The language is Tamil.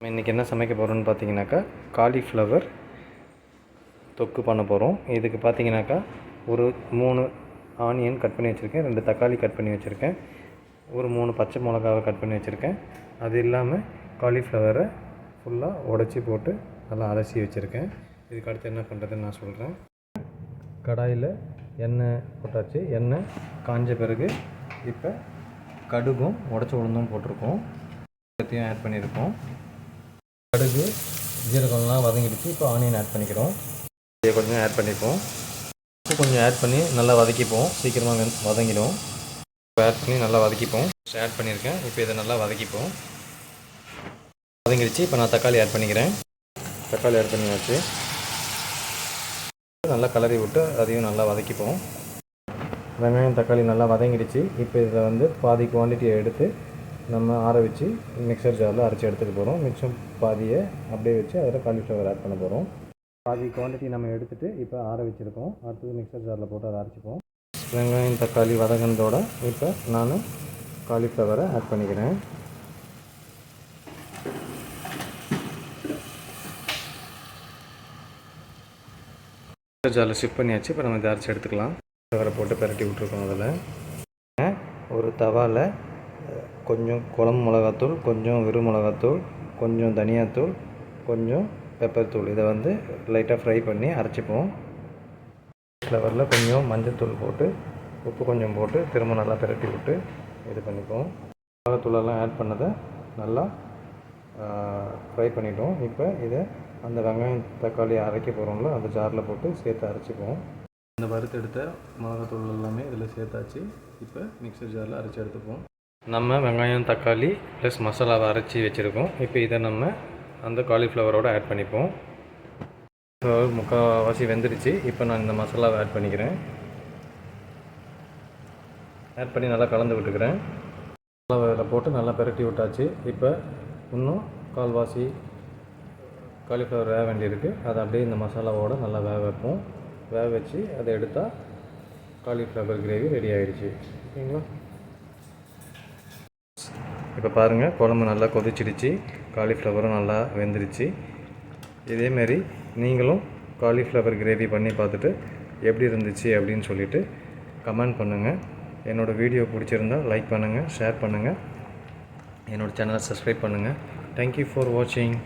நம்ம இன்றைக்கி என்ன சமைக்க போகிறோம்னு பார்த்தீங்கன்னாக்கா காலிஃப்ளவர் தொக்கு பண்ண போகிறோம் இதுக்கு பார்த்தீங்கன்னாக்கா ஒரு மூணு ஆனியன் கட் பண்ணி வச்சுருக்கேன். ரெண்டு தக்காளி கட் பண்ணி வச்சுருக்கேன். ஒரு மூணு பச்சை மிளகாவை கட் பண்ணி வச்சுருக்கேன். அது இல்லாமல் காலிஃப்ளவரை ஃபுல்லாக உடச்சி போட்டு நல்லா அலசி வச்சுருக்கேன். இதுக்கு அடுத்து என்ன பண்ணுறதுன்னு நான் சொல்கிறேன் கடாயில் எண்ணெய் போட்டாச்சு. எண்ணெய் காஞ்ச பிறகு இப்போ கடுகும் உடச்சி உளுந்தும் போட்டிருக்கோம். எல்லாத்தையும் ஆட் பண்ணியிருக்கோம் கடுகு ஜீரகம்லாம் வதங்கிடுச்சு. இப்போ ஆனியன் ஆட் பண்ணிக்கிறோம். இதை கொஞ்சம் ஆட் பண்ணிப்போம். உப்பு கொஞ்சம் ஆட் பண்ணி நல்லா வதக்கிப்போம். சீக்கிரமாக வதங்கிடும். இப்போ ஆட் பண்ணி நல்லா வதக்கிப்போம். ஆட் பண்ணியிருக்கேன். இப்போ இதை நல்லா வதக்கிப்போம். வதங்கிடுச்சு. இப்போ நான் தக்காளி ஆட் பண்ணிக்கிறேன். தக்காளி ஆட் பண்ணியாச்சு. நல்லா கலரி விட்டு அதையும் நல்லா வதக்கிப்போம். வெங்காயம் தக்காளி நல்லா வதங்கிடுச்சு. இப்போ இதில் வந்து பாதி குவான்டிட்டியை எடுத்து நம்ம ஆற வச்சு மிக்சர் ஜாரில் அரைச்சி எடுத்துக்க போகிறோம் மிச்சம் பாதியை அப்படியே வச்சு அதில் காலிஃப்ளவர் ஆட் பண்ண போகிறோம் பாதி குவான்டிட்டி நம்ம எடுத்துகிட்டு இப்போ ஆற வச்சுருக்கோம். அடுத்தது மிக்சர் ஜாரில் போட்டு அதை அரைச்சிப்போம். வெங்காயம் தக்காளி வதங்கினதோட இப்போ நான் காலிஃப்ளவரை ஆட் பண்ணிக்கிறேன். மிக்சர் ஜாரில் ஷிஃப்ட் பண்ணியாச்சு. இப்போ நம்ம இதை அரைச்சி எடுத்துக்கலாம். காலிஃப்ளவரை போட்டு பிரட்டி விட்ருக்கோம் அதில். ஒரு தவாவில் கொஞ்சம் குழம்பு மிளகாத்தூள் கொஞ்சம் வெறும் மிளகாத்தூள் கொஞ்சம் தனியாத்தூள் கொஞ்சம் பெப்பர் தூள். இதை வந்து லைட்டாக ஃப்ரை பண்ணி அரைச்சிப்போம். ஃப்ளவரில் கொஞ்சம் மஞ்சத்தூள் போட்டு உப்பு கொஞ்சம் போட்டு திரும்ப நல்லா பிரட்டி விட்டு இது பண்ணிப்போம். மிளகாத்தூளெல்லாம் ஆட் பண்ணதை நல்லா ஃப்ரை பண்ணிட்டோம். இப்போ இதை அந்த வெங்காயம் தக்காளி அரைக்க போகிறோம்ல அந்த ஜாரில் போட்டு சேர்த்து அரைச்சிப்போம். இந்த வறுத்தெடுத்த மிளகாத்தூள் எல்லாமே இதில் சேர்த்தாச்சு. இப்போ மிக்சர் ஜாரில் அரைச்சி எடுத்துப்போம். நம்ம வெங்காயம் தக்காளி ப்ளஸ் மசாலாவை அரைச்சி வச்சுருக்கோம். இப்போ இதை நம்ம அந்த காலிஃப்ளவரோடு ஆட் பண்ணிப்போம். முக்கால்வாசி வெந்துருச்சு. இப்போ நான் இந்த மசாலாவை ஆட் பண்ணிக்கிறேன். ஆட் பண்ணி நல்லா கலந்து விட்டுக்கிறேன். மசாலாவில் போட்டு நல்லா பிரட்டி விட்டாச்சு. இப்போ இன்னும் கால்வாசி காலிஃப்ளவர் வேக வேண்டியிருக்கு. அதை அப்படியே இந்த மசாலாவோடு நல்லா வேக வைப்போம். வேக வச்சு அதை எடுத்தால் காலிஃப்ளவர் கிரேவி ரெடி ஆகிடுச்சு ஓகேங்களா இப்போ பாருங்கள் குழம்பு நல்லா கொதிச்சிடுச்சு. காலிஃப்ளவரும் நல்லா வெந்துருச்சு. இதேமாரி நீங்களும் காலிஃப்ளவர் கிரேவி பண்ணி பார்த்துட்டு எப்படி இருந்துச்சு அப்படின்னு சொல்லிவிட்டு கமெண்ட் பண்ணுங்கள் என்னோடய வீடியோ பிடிச்சிருந்தால் லைக் பண்ணுங்கள் ஷேர் பண்ணுங்கள் என்னோடய சேனலை சப்ஸ்கிரைப் பண்ணுங்கள் தேங்க்யூ ஃபார் வாட்சிங்